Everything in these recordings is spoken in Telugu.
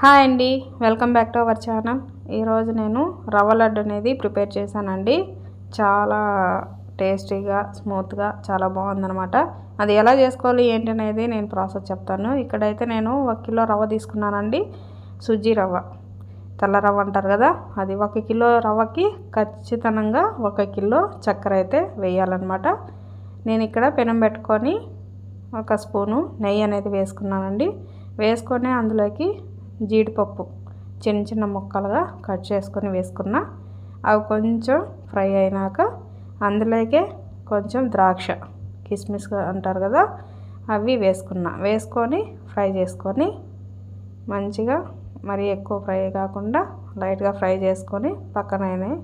హాయ్ అండి welcome back to our channel. ఈరోజు నేను రవ్వ లడ్డు అనేది ప్రిపేర్ చేశానండి. చాలా టేస్టీగా స్మూత్గా చాలా బాగుందనమాట అది ఎలా చేసుకోవాలి ఏంటి అనేది నేను ప్రాసెస్ చెప్తాను. ఇక్కడైతే నేను ఒక కిలో రవ్వ తీసుకున్నానండి. సుజ్జీ రవ్వ. తెల్ల రవ్వ అంటారు కదా అది ఒక కిలో రవ్వకి ఖచ్చితంగా ఒక కిలో చక్కెర అయితే వేయాలన్నమాట. నేను ఇక్కడ పెనం పెట్టుకొని ఒక స్పూను నెయ్యి అనేది వేసుకున్నానండి. వేసుకొని అందులోకి జీడిపప్పు చిన్న చిన్న ముక్కలుగా కట్ చేసుకొని వేసుకున్న. అవి కొంచెం ఫ్రై అయినాక అందులోకే కొంచెం ద్రాక్ష కిస్మిస్ అంటారు కదా అవి వేసుకున్నా. వేసుకొని ఫ్రై చేసుకొని మంచిగా మరి ఎక్కువ ఫ్రై కాకుండా లైట్గా ఫ్రై చేసుకొని పక్కన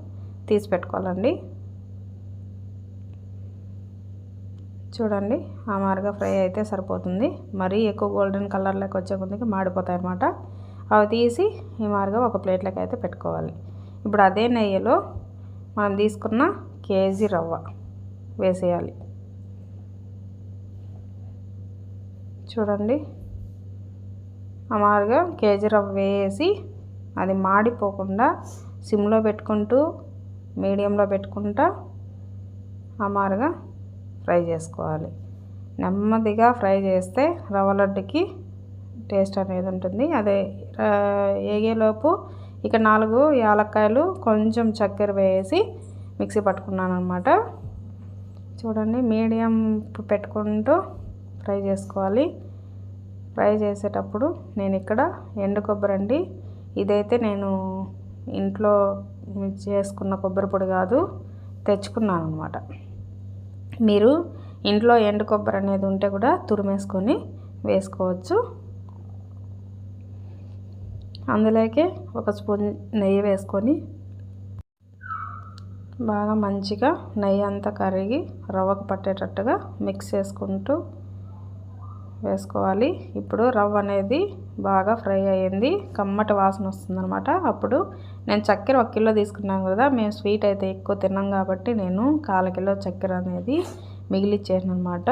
తీసి పెట్టుకోవాలండి. చూడండి ఆ మారుగా ఫ్రై అయితే సరిపోతుంది. మరీ ఎక్కువ గోల్డెన్ కలర్లోకి వచ్చే ముందుకి మాడిపోతాయి అన్నమాట. అవి తీసి ఈ మార్గం ఒక ప్లేట్లోకి అయితే పెట్టుకోవాలి. ఇప్పుడు అదే నెయ్యిలో మనం తీసుకున్న కేజీ రవ్వ వేసేయాలి. చూడండి. ఆ మారుగా కేజీ రవ్వ వేసి అది మాడిపోకుండా సిమ్లో పెట్టుకుంటూ మీడియంలో పెట్టుకుంటా ఆ మారుగా ఫ్రై చేసుకోవాలి. నెమ్మదిగా ఫ్రై చేస్తే రవ్వ లడ్డుకి టేస్ట్ అనేది ఉంటుంది. అదే ఏగేలోపు ఇక నాలుగు యాలక్కాయలు కొంచెం చక్కెర వేసి మిక్సీ పట్టుకున్నాను అనమాట చూడండి మీడియం పెట్టుకుంటూ ఫ్రై చేసుకోవాలి. ఫ్రై చేసేటప్పుడు నేను ఇక్కడ ఎండు కొబ్బరి అండి. ఇదైతే నేను ఇంట్లో చేసుకున్న కొబ్బరి పొడి కాదు తెచ్చుకున్నాను అనమాట మీరు ఇంట్లో ఎండు కొబ్బరి అనేది ఉంటే కూడా తురిమేసుకొని వేసుకోవచ్చు. అందులోకి ఒక స్పూన్ నెయ్యి వేసుకొని బాగా మంచిగా నెయ్యి అంతా కరిగి రవ్వకు పట్టేటట్టుగా మిక్స్ చేసుకుంటూ వేసుకోవాలి. ఇప్పుడు రవ్వ అనేది బాగా ఫ్రై అయ్యింది. కమ్మటి వాసన వస్తుందనమాట అప్పుడు నేను చక్కెర ఒక కిలో తీసుకున్నాను కదా మేము స్వీట్ అయితే ఎక్కువ తిన్నాం కాబట్టి నేను కాల కిలో చక్కెర అనేది మిగిలిచ్చాను అనమాట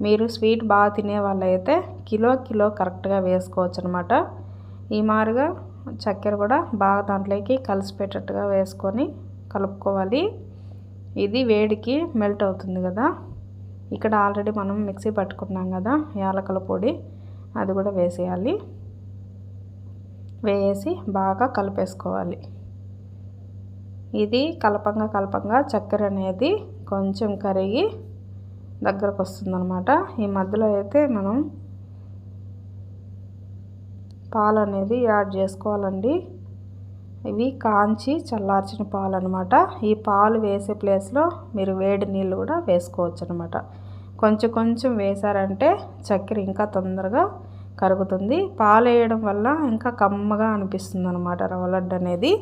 మీరు స్వీట్ బాగా తినే వాళ్ళైతే కిలో కిలో కరెక్ట్గా వేసుకోవచ్చు అనమాట ఈ మారుగా చక్కెర కూడా బాగా దాంట్లోకి కలిసిపెట్టేట్టుగా వేసుకొని కలుపుకోవాలి. ఇది వేడికి మెల్ట్ అవుతుంది కదా. ఇక్కడ ఆల్రెడీ మనం మిక్సీ పట్టుకున్నాం కదా యాలకల పొడి. అది కూడా వేసేయాలి. వేసి బాగా కలిపేసుకోవాలి. ఇది కలపంగా కలపంగా చక్కెర అనేది కొంచెం కరిగి దగ్గరకు వస్తుందన్నమాట. ఈ మధ్యలో అయితే మనం పాలు అనేది యాడ్ చేసుకోవాలండి. ఇవి కాంచి చల్లార్చిన పాలు అనమాట ఈ పాలు వేసే ప్లేస్లో మీరు వేడి నీళ్ళు కూడా వేసుకోవచ్చు అనమాట కొంచెం కొంచెం వేసారంటే చక్కెర ఇంకా తొందరగా కరుగుతుంది. పాలు వేయడం వల్ల ఇంకా కమ్మగా అనిపిస్తుంది అనమాట రవ్వలడ్డు అనేది.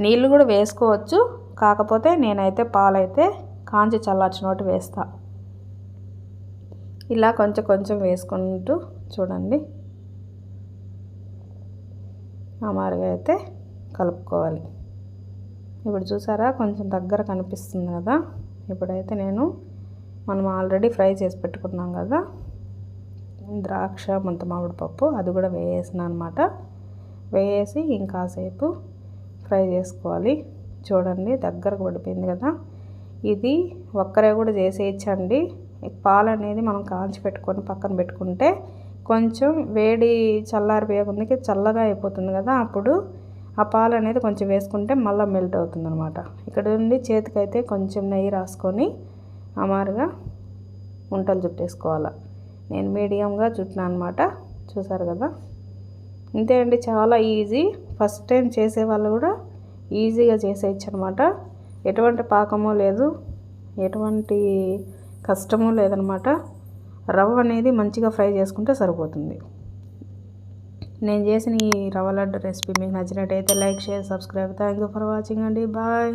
నీళ్ళు కూడా వేసుకోవచ్చు. కాకపోతే నేనైతే పాలైతే కాంచి చల్లార్చిన ఒకటి వేస్తా. ఇలా కొంచెం కొంచెం వేసుకుంటూ చూడండి. అమారుగా అయితే కలుపుకోవాలి. ఇప్పుడు చూసారా? కొంచెం దగ్గర కనిపిస్తుంది కదా? ఇప్పుడైతే నేను మనం ఆల్రెడీ ఫ్రై చేసి పెట్టుకున్నాం కదా? ద్రాక్ష ముంత మామిడి పప్పు అది కూడా వేసిన అనమాట వేసి ఇంకాసేపు ఫ్రై చేసుకోవాలి. చూడండి దగ్గరకు పడిపోయింది కదా? ఇది ఒక్కరే కూడా చేసేయచ్చండి. పాలు అనేది మనం కాంచి పెట్టుకొని పక్కన పెట్టుకుంటే కొంచెం వేడి చల్లారిపోయే కొందికి చల్లగా అయిపోతుంది కదా అప్పుడు ఆ పాలు అనేది కొంచెం వేసుకుంటే మళ్ళీ మెల్ట్ అవుతుంది అనమాట ఇక్కడ నుండి చేతికైతే కొంచెం నెయ్యి రాసుకొని అమారుగా ఉంటలు చుట్టేసుకోవాలి. నేను మీడియంగా చుట్టినా అనమాట చూసారు కదా. ఇంతే అండి చాలా ఈజీ. ఫస్ట్ టైం చేసే వాళ్ళు కూడా ఈజీగా చేసేయచ్చు అనమాట ఎటువంటి పాకము లేదు ఎటువంటి కష్టము లేదనమాట రవ్వ అనేది మంచిగా ఫ్రై చేసుకుంటే సరిపోతుంది. నేను చేసిన ఈ రవ్వ లడ్డు రెసిపీ మీకు నచ్చినట్టయితే like share subscribe. Thank you for watching అండి. బాయ్